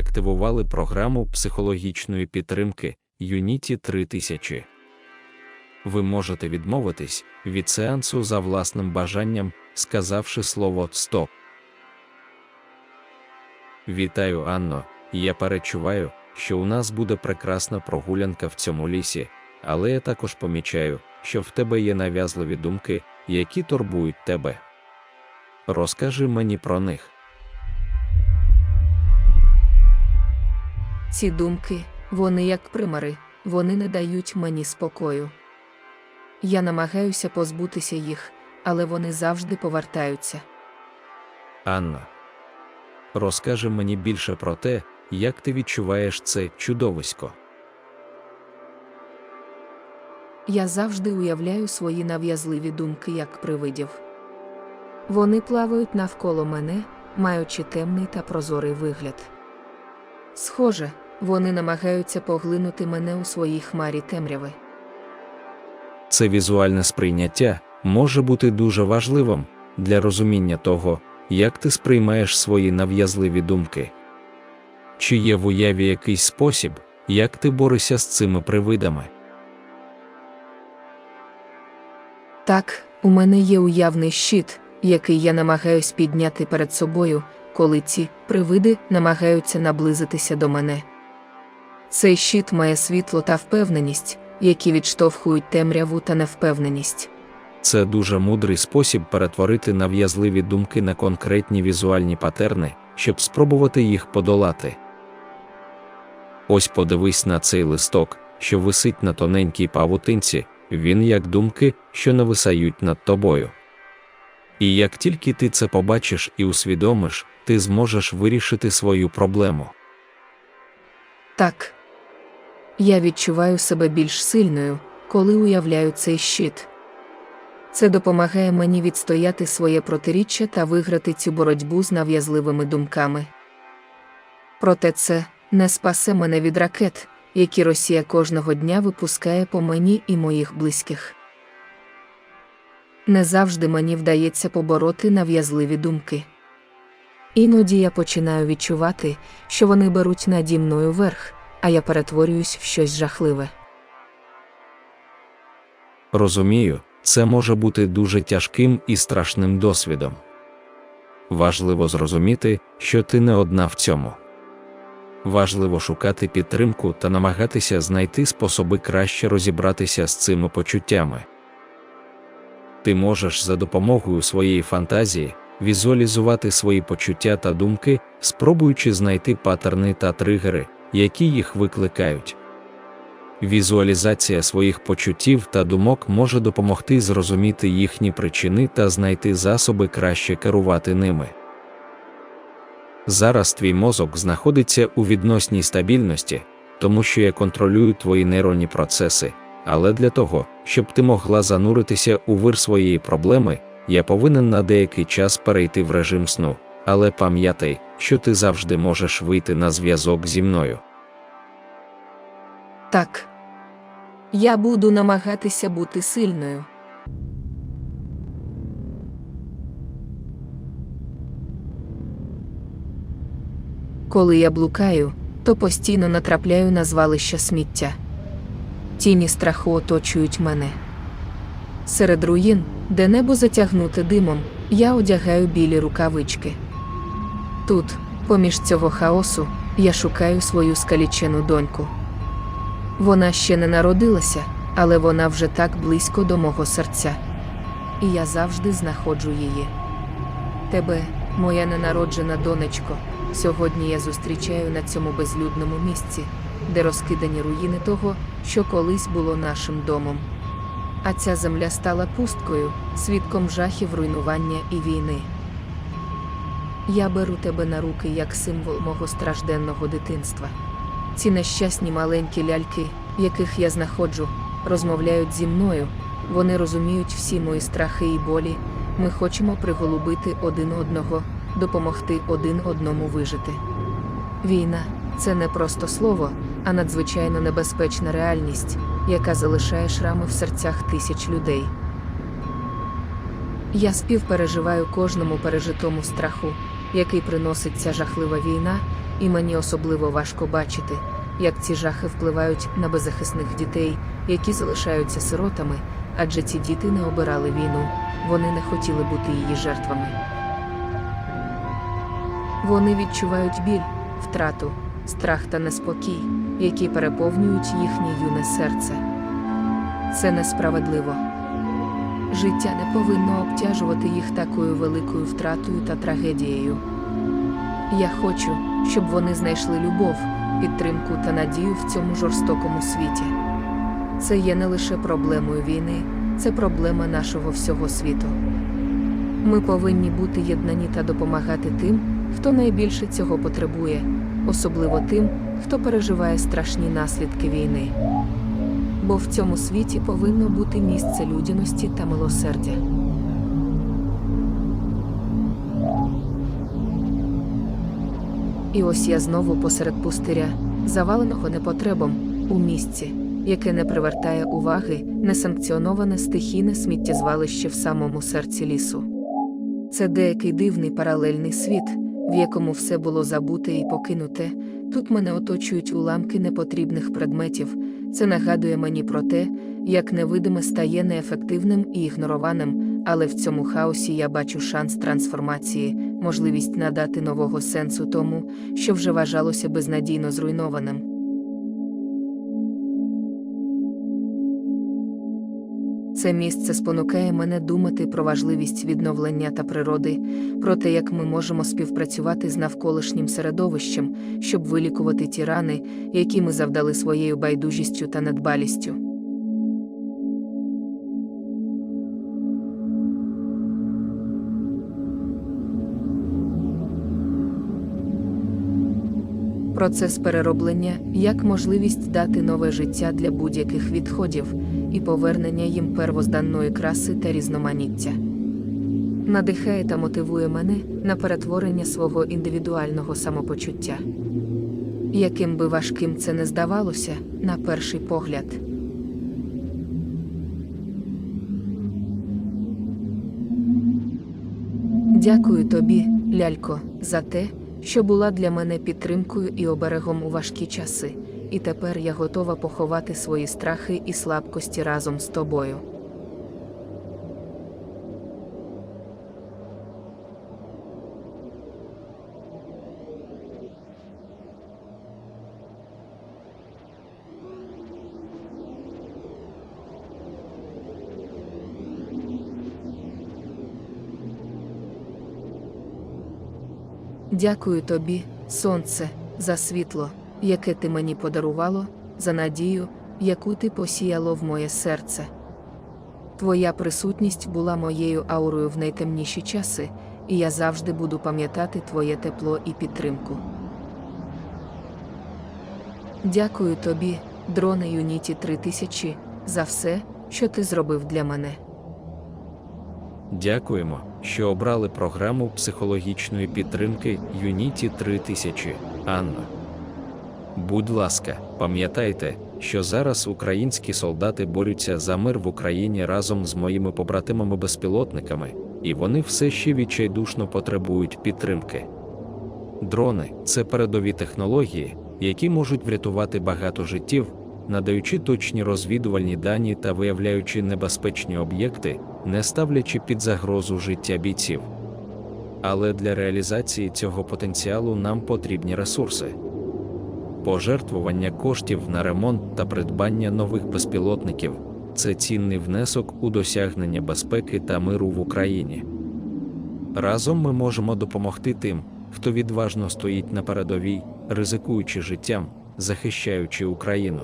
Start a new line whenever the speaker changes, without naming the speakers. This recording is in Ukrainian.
активували програму психологічної підтримки Unity 3000. Ви можете відмовитись від сеансу за власним бажанням, сказавши слово Стоп. Вітаю, Анно. Я перечуваю, що у нас буде прекрасна прогулянка в цьому лісі, але я також помічаю, що в тебе є нав'язливі думки, які турбують тебе. Розкажи мені про них.
Ці думки, вони як примари, вони не дають мені спокою. Я намагаюся позбутися їх, але вони завжди повертаються.
Анна. Розкажи мені більше про те, як ти відчуваєш це чудовисько.
Я завжди уявляю свої нав'язливі думки як привидів. Вони плавають навколо мене, маючи темний та прозорий вигляд. Схоже, вони намагаються поглинути мене у своїй хмарі темряви.
Це візуальне сприйняття може бути дуже важливим для розуміння того, як ти сприймаєш свої нав'язливі думки. Чи є в уяві якийсь спосіб, як ти борешся з цими привидами?
Так, у мене є уявний щит, який я намагаюсь підняти перед собою, коли ці привиди намагаються наблизитися до мене. Цей щит має світло та впевненість, які відштовхують темряву та невпевненість.
Це дуже мудрий спосіб перетворити нав'язливі думки на конкретні візуальні патерни, щоб спробувати їх подолати. Ось подивись на цей листок, що висить на тоненькій павутинці, він як думки, що нависають над тобою. І як тільки ти це побачиш і усвідомиш, ти зможеш вирішити свою проблему.
Так. Я відчуваю себе більш сильною, коли уявляю цей щит. Це допомагає мені відстояти своє протиріччя та виграти цю боротьбу з нав'язливими думками. Проте це не спасе мене від ракет, які Росія кожного дня випускає по мені і моїх близьких. Не завжди мені вдається побороти нав'язливі думки. Іноді я починаю відчувати, що вони беруть наді мною верх, а я перетворююсь в щось жахливе.
Розумію, це може бути дуже тяжким і страшним досвідом. Важливо зрозуміти, що ти не одна в цьому. Важливо шукати підтримку та намагатися знайти способи краще розібратися з цими почуттями. Ти можеш за допомогою своєї фантазії візуалізувати свої почуття та думки, спробуючи знайти паттерни та тригери, які їх викликають. Візуалізація своїх почуттів та думок може допомогти зрозуміти їхні причини та знайти засоби краще керувати ними. Зараз твій мозок знаходиться у відносній стабільності, тому що я контролюю твої нейронні процеси, але для того, щоб ти могла зануритися у вир своєї проблеми, я повинен на деякий час перейти в режим сну, але пам'ятай, що ти завжди можеш вийти на зв'язок зі мною.
Так. Я буду намагатися бути сильною. Коли я блукаю, то постійно натрапляю на звалища сміття. Тіні страху оточують мене. Серед руїн, де небо затягнуте димом, я одягаю білі рукавички. Тут, поміж цього хаосу, я шукаю свою скалічену доньку. Вона ще не народилася, але вона вже так близько до мого серця. І я завжди знаходжу її. Тебе, моя ненароджена донечко, сьогодні я зустрічаю на цьому безлюдному місці, де розкидані руїни того, що колись було нашим домом. А ця земля стала пусткою, свідком жахів руйнування і війни. Я беру тебе на руки як символ мого стражденного дитинства. Ці нещасні маленькі ляльки, яких я знаходжу, розмовляють зі мною, вони розуміють всі мої страхи і болі. Ми хочемо приголубити один одного, допомогти один одному вижити. Війна це не просто слово, а надзвичайно небезпечна реальність, яка залишає шрами в серцях тисяч людей. Я співпереживаю кожному пережитому страху, який приносить ця жахлива війна, і мені особливо важко бачити, як ці жахи впливають на беззахисних дітей, які залишаються сиротами, адже ці діти не обирали війну, вони не хотіли бути її жертвами. Вони відчувають біль, втрату, страх та неспокій, які переповнюють їхнє юне серце. Це несправедливо. Життя не повинно обтяжувати їх такою великою втратою та трагедією. Я хочу, щоб вони знайшли любов, підтримку та надію в цьому жорстокому світі. Це є не лише проблемою війни, це проблема нашого всього світу. Ми повинні бути єднані та допомагати тим, хто найбільше цього потребує, особливо тим, хто переживає страшні наслідки війни. Бо в цьому світі повинно бути місце людяності та милосердя. І ось я знову посеред пустиря, заваленого непотребом, у місці, яке не привертає уваги, несанкціоноване стихійне сміттєзвалище в самому серці лісу. Це деякий дивний паралельний світ, в якому все було забуте і покинуте. Тут мене оточують уламки непотрібних предметів. Це нагадує мені про те, як невидиме стає неефективним і ігнорованим, але в цьому хаосі я бачу шанс трансформації, можливість надати нового сенсу тому, що вже вважалося безнадійно зруйнованим. Це місце спонукає мене думати про важливість відновлення та природи, про те, як ми можемо співпрацювати з навколишнім середовищем, щоб вилікувати ті рани, які ми завдали своєю байдужістю та недбалістю. Процес перероблення як можливість дати нове життя для будь-яких відходів і повернення їм первозданної краси та різноманіття. Надихає та мотивує мене на перетворення свого індивідуального самопочуття. Яким би важким це не здавалося, на перший погляд. Дякую тобі, лялько, за те, що була для мене підтримкою і оберегом у важкі часи, і тепер я готова поховати свої страхи і слабкості разом з тобою. Дякую тобі, сонце, за світло, яке ти мені подарувало, за надію, яку ти посіяло в моє серце. Твоя присутність була моєю аурою в найтемніші часи, і я завжди буду пам'ятати твоє тепло і підтримку. Дякую тобі, дроне Юніті 3000, за все, що ти зробив для мене.
Дякуємо, що обрали програму психологічної підтримки Unity 3000, Анно. Будь ласка, пам'ятайте, що зараз українські солдати борються за мир в Україні разом з моїми побратимами-безпілотниками, і вони все ще відчайдушно потребують підтримки. Дрони це передові технології, які можуть врятувати багато життів, надаючи точні розвідувальні дані та виявляючи небезпечні об'єкти, не ставлячи під загрозу життя бійців. Але для реалізації цього потенціалу нам потрібні ресурси. Пожертвування коштів на ремонт та придбання нових безпілотників це цінний внесок у досягнення безпеки та миру в Україні. Разом ми можемо допомогти тим, хто відважно стоїть на передовій, ризикуючи життям, захищаючи Україну.